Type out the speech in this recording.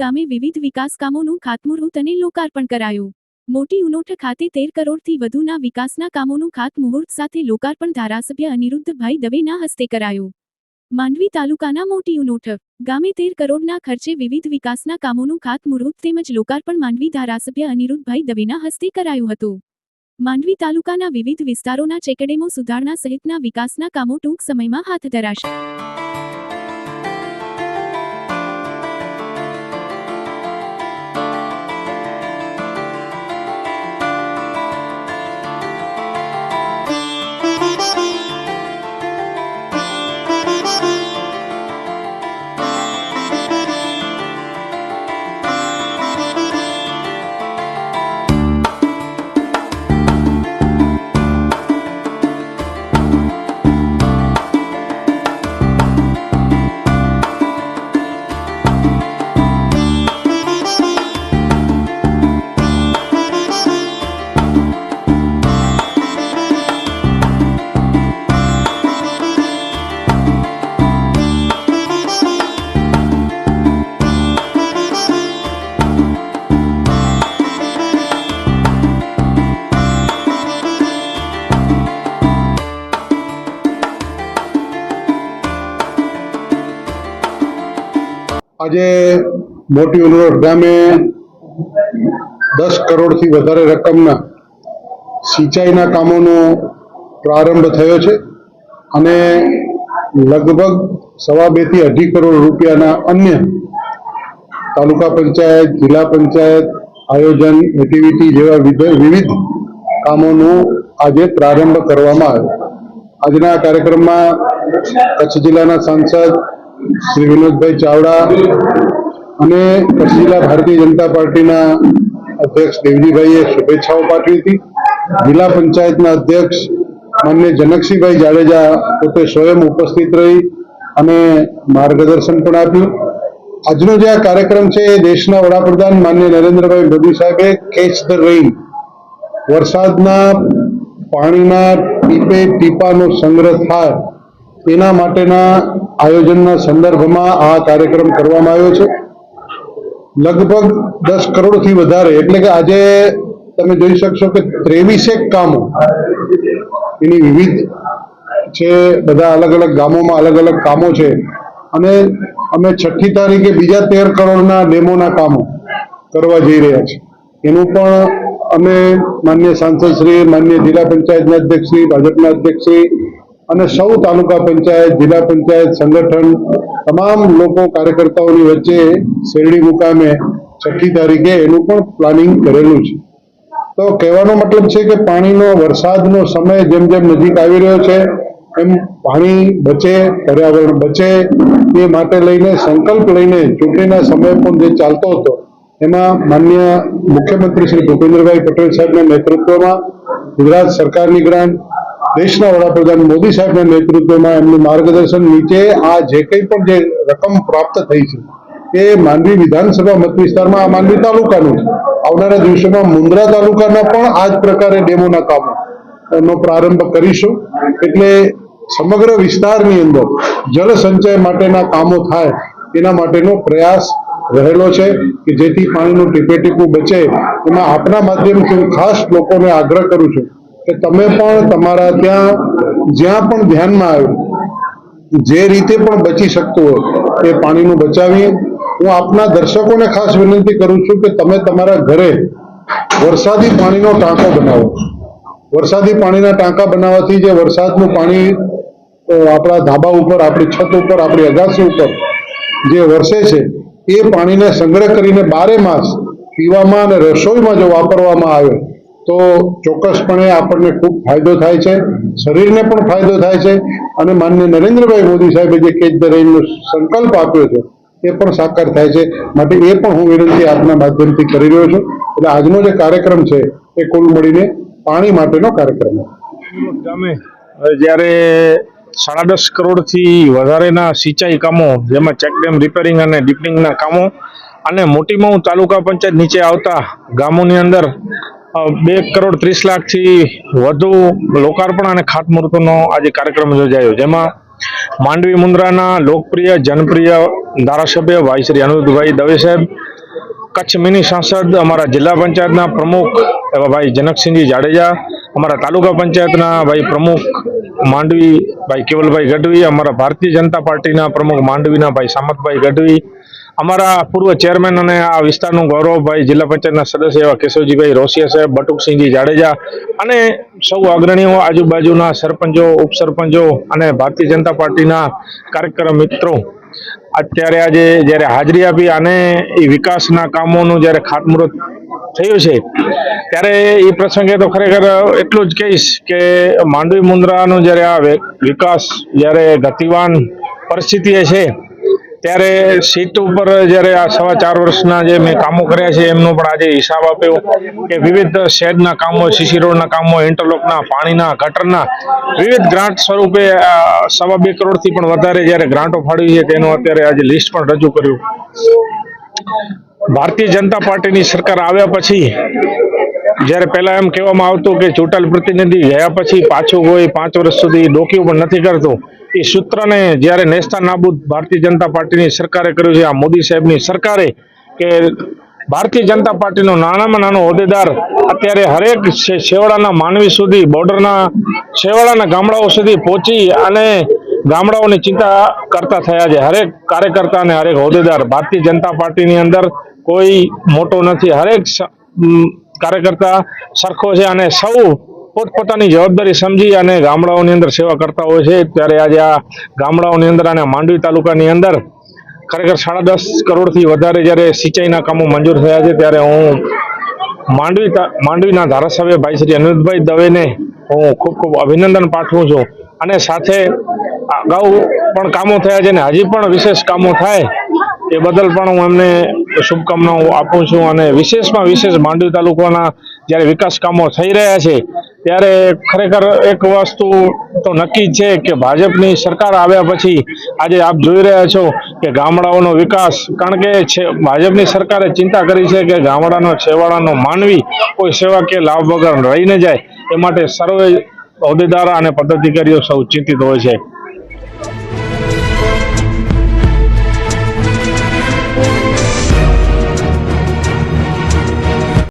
ગામે વિવિધ વિકાસ કામોનું ખાતમુહૂર્ત અને લોકાર્પણ કરાયું. મોટી ઉનોઠ ખાતે તેર કરોડથી વધુના વિકાસના કામોનું ખાતમુહૂર્ત સાથે લોકાર્પણ ધારાસભ્ય અનિરુદ્ધભાઈ દવેના હસ્તે કરાયું. માંડવી તાલુકાના મોટી ઉનોઠ ગામે તેર કરોડના ખર્ચે વિવિધ વિકાસના કામોનું ખાતમુહૂર્ત તેમજ લોકાર્પણ માંડવી ધારાસભ્ય અનિરુદ્ધભાઈ દવેના હસ્તે કરાયું હતું. માંડવી તાલુકાના વિવિધ વિસ્તારોના ચેકડેમો સુધારણા સહિતના વિકાસના કામો ટૂંક સમયમાં હાથ ધરાશે. આજે મોટી ઉમરોડ ગામે દસ કરોડથી વધારે રકમના સિંચાઈના કામોનો પ્રારંભ થયો છે અને લગભગ સવા બેથી અઢી કરોડ રૂપિયાના અન્ય તાલુકા પંચાયત, જિલ્લા પંચાયત, આયોજન એક્ટિવિટી જેવા વિધ- વિવિધ કામોનો આજે પ્રારંભ કરવામાં આવ્યો. આજના કાર્યક્રમમાં કચ્છ જિલ્લાના સાંસદ શ્રી વિનોદભાઈ ચાવડા અને કચ્છ જિલ્લા ભારતીય જનતા પાર્ટીના અધ્યક્ષ દેવજીભાઈએ શુભેચ્છાઓ પાઠવી હતી. જિલ્લા પંચાયતના અધ્યક્ષ માન્ય જનકસિંહભાઈ જાડેજા પોતે સ્વયં ઉપસ્થિત રહી અને માર્ગદર્શન પણ આપ્યું. આજનો જે આ કાર્યક્રમ છે એ દેશના વડાપ્રધાન માન્ય નરેન્દ્રભાઈ મોદી સાહેબે કેચ ધ રેઇન. વરસાદના પાણીના ટીપે ટીપાનો સંગ્રહ થાય એના માટેના આયોજનના સંદર્ભમાં આ કાર્યક્રમ કરવામાં આવ્યો છે. લગભગ દસ કરોડથી વધારે, એટલે કે આજે તમે જોઈ શકશો કે ત્રેવીસેક કામો એની વિવિધ છે, બધા અલગ અલગ ગામોમાં અલગ અલગ કામો છે. અને અમે છઠ્ઠી તારીખે બીજા તેર કરોડના ડેમોના કામો કરવા જઈ રહ્યા છીએ. એનું પણ અમે માન્ય સાંસદશ્રી માન્ય જિલ્લા પંચાયતના અધ્યક્ષ શ્રી, ભાજપના અધ્યક્ષ શ્રી અને સૌ તાલુકા પંચાયત, જિલ્લા પંચાયત, સંગઠન, તમામ લોકો કાર્યકર્તાઓની વચ્ચે શેરડી મુકામે છઠ્ઠી તારીખે એનું પણ પ્લાનિંગ કરેલું છે. તો કહેવાનો મતલબ છે કે પાણીનો, વરસાદનો સમય જેમ જેમ નજીક આવી રહ્યો છે, એમ પાણી બચે, પર્યાવરણ બચે, એ માટે લઈને, સંકલ્પ લઈને ચૂંટણીના સમય પણ જે ચાલતો હતો, એમાં માન્ય મુખ્યમંત્રી શ્રી ભૂપેન્દ્રભાઈ પટેલ સાહેબના નેતૃત્વમાં ગુજરાત સરકારની ગ્રાન્ટ દેશના વડાપ્રધાન મોદી સાહેબના નેતૃત્વમાં એમનું માર્ગદર્શન નીચે આ જે કંઈ પણ જે રકમ પ્રાપ્ત થઈ છે, એ માંડવી વિધાનસભા મત વિસ્તારમાં, આ માંડવી તાલુકાનું આવનારા દિવસોમાં મુન્દ્રા તાલુકાના પણ આ જ પ્રકારે ડેમોના કામો નો પ્રારંભ કરીશું. એટલે સમગ્ર વિસ્તારની અંદર જળ સંચય માટેના કામો થાય, એના માટેનો પ્રયાસ રહેલો છે કે જેથી પાણીનું ટીપે ટીપું બચે. એમાં આપના માધ્યમથી હું ખાસ લોકોને આગ્રહ કરું છું કે તમે પણ તમારા ત્યાં જ્યાં પણ ધ્યાનમાં આવ્યું, જે રીતે પણ બચી શકતું હોય, એ પાણીનું બચાવીએ. હું આપના દર્શકોને ખાસ વિનંતી કરું છું કે તમે તમારા ઘરે વરસાદી પાણીનો ટાંકો બનાવો. વરસાદી પાણીના ટાંકા બનાવવાથી જે વરસાદનું પાણી આપણા ધાબા ઉપર, આપણી છત ઉપર, આપણી અગાસી ઉપર જે વરસે છે, એ પાણીને સંગ્રહ કરીને બારે માસ પીવામાં અને રસોઈમાં જો વાપરવામાં આવે તો ચોક્કસપણે આપણને ખૂબ ફાયદો થાય છે, શરીરને પણ ફાયદો થાય છે અને માન્ય નરેન્દ્રભાઈ મોદી સાહેબે જે કેચ ધ સંકલ્પ આપ્યો છે, એ પણ સાકાર થાય છે. માટે એ પણ હું વિનંતી આપના માધ્યમથી કરી રહ્યો છું. એટલે આજનો જે કાર્યક્રમ છે, એ કુલ મળીને પાણી માટેનો કાર્યક્રમ ગામે જ્યારે સાડા દસ કરોડથી વધારેના સિંચાઈ કામો, જેમાં ચેકડેમ રિપેરિંગ અને ડીપનિંગના કામો, અને મોટી મઉ તાલુકા પંચાયત નીચે આવતા ગામોની અંદર બે કરોડ ત્રીસ લાખથી વધુ લોકાર્પણ અને ખાતમુહૂર્તનો આજે કાર્યક્રમ યોજાયો, જેમાં માંડવી મુન્દ્રાના લોકપ્રિય, જનપ્રિય ધારાસભ્ય ભાઈ શ્રી અનિરુદ્ધભાઈ દવે સાહેબ, કચ્છ મિની સાંસદ અમારા જિલ્લા પંચાયતના પ્રમુખ એવા ભાઈ જનકસિંહજી જાડેજા, અમારા તાલુકા પંચાયતના ભાઈ પ્રમુખ માંડવી, ભાઈ કેવલભાઈ ગઢવી, અમારા ભારતીય જનતા પાર્ટીના પ્રમુખ માંડવીના ભાઈ સામતભાઈ ગઢવી અમારા પૂર્વ ચેરમેન અને આ વિસ્તારનું ગૌરવ ભાઈ જિલ્લા પંચાયતના સદસ્ય એવા કેશવજીભાઈ રોસિયા સાહેબ, બટુકસિંહજી જાડેજા અને સૌ અગ્રણીઓ, આજુબાજુના સરપંચો, ઉપસરપંચો અને ભારતીય જનતા પાર્ટીના કાર્યક્રમ મિત્રો. અત્યારે આજે જ્યારે હાજરી આપી અને એ વિકાસના કામોનું જ્યારે ખાતમુહૂર્ત થયું છે, ત્યારે એ પ્રસંગે તો ખરેખર એટલું જ કહીશ કે માંડવી મુન્દ્રાનું જ્યારે આ વિકાસ જ્યારે ગતિવાન પરિસ્થિતિએ છે ત્યારે સીટ ઉપર જ્યારે આ સવા ચાર વર્ષના જે મેં કામો કર્યા છે, એમનો પણ આજે હિસાબ આપ્યો કે વિવિધ શેડના કામો, સીસી રોડના કામો, ઇન્ટરલોકના, પાણીના, ગટરના, વિવિધ ગ્રાન્ટ સ્વરૂપે સવા બે કરોડથી પણ વધારે જ્યારે ગ્રાન્ટો ફાળવી છે, તેનું અત્યારે આજે લિસ્ટ પણ રજૂ કર્યું. ભારતીય જનતા પાર્ટીની સરકાર આવ્યા પછી જ્યારે પહેલાં એમ કહેવામાં આવતું કે ચૂંટાયેલ પ્રતિનિધિ ગયા પછી પાછું કોઈ પાંચ વર્ષ સુધી ડોક્યું પણ નથી કરતું. એ સૂત્રને જ્યારે નેસ્તા નાબૂદ ભારતીય જનતા પાર્ટીની સરકારે કર્યું છે, આ મોદી સાહેબની સરકારે, કે ભારતીય જનતા પાર્ટીનો નાનામાં નાનો હોદ્દેદાર અત્યારે હરેક છેવાડાના માનવી સુધી, બોર્ડરના છેવાડાના ગામડાઓ સુધી પહોંચી અને ગામડાઓની ચિંતા કરતા થયા છે. હરેક કાર્યકર્તા અને હરેક હોદ્દેદાર ભારતીય જનતા પાર્ટીની અંદર કોઈ મોટો નથી. હરેક કાર્યકર્તા સરખો છે અને સૌ પોતપોતાની જવાબદારી સમજી અને ગામડાઓની અંદર સેવા કરતા હોય છે. ત્યારે આજે આ ગામડાઓની અંદર અને માંડવી તાલુકાની અંદર ખરેખર સાડા દસ કરોડથી વધારે જ્યારે સિંચાઈના કામો મંજૂર થયા છે, ત્યારે હું માંડવી માંડવીના ધારાસભ્ય ભાઈ શ્રી અનિરુદ્ધભાઈ દવેને હું ખૂબ ખૂબ અભિનંદન પાઠવું છું. અને સાથે અગાઉ પણ કામો થયા છે અને હજી પણ વિશેષ કામો થાય એ બદલ પણ હું એમને શુભકામનાઓ આપું છું અને વિશેષમાં વિશેષ માંડવી તાલુકાના જ્યારે વિકાસ કામો થઈ રહ્યા છે, ત્યારે ખરેખર એક વસ્તુ તો નક્કી છે કે ભાજપની સરકાર આવ્યા પછી આજે આપ જોઈ રહ્યા છો કે ગામડાઓનો વિકાસ, કારણ કે ભાજપની સરકારે ચિંતા કરી છે કે ગામડાનો છેવાડાનો માનવી કોઈ સેવા કે લાભ વગર રહી ન જાય, એ માટે સર્વે હોદ્દેદાર અને પદાધિકારીઓ સૌ ચિંતિત હોય છે.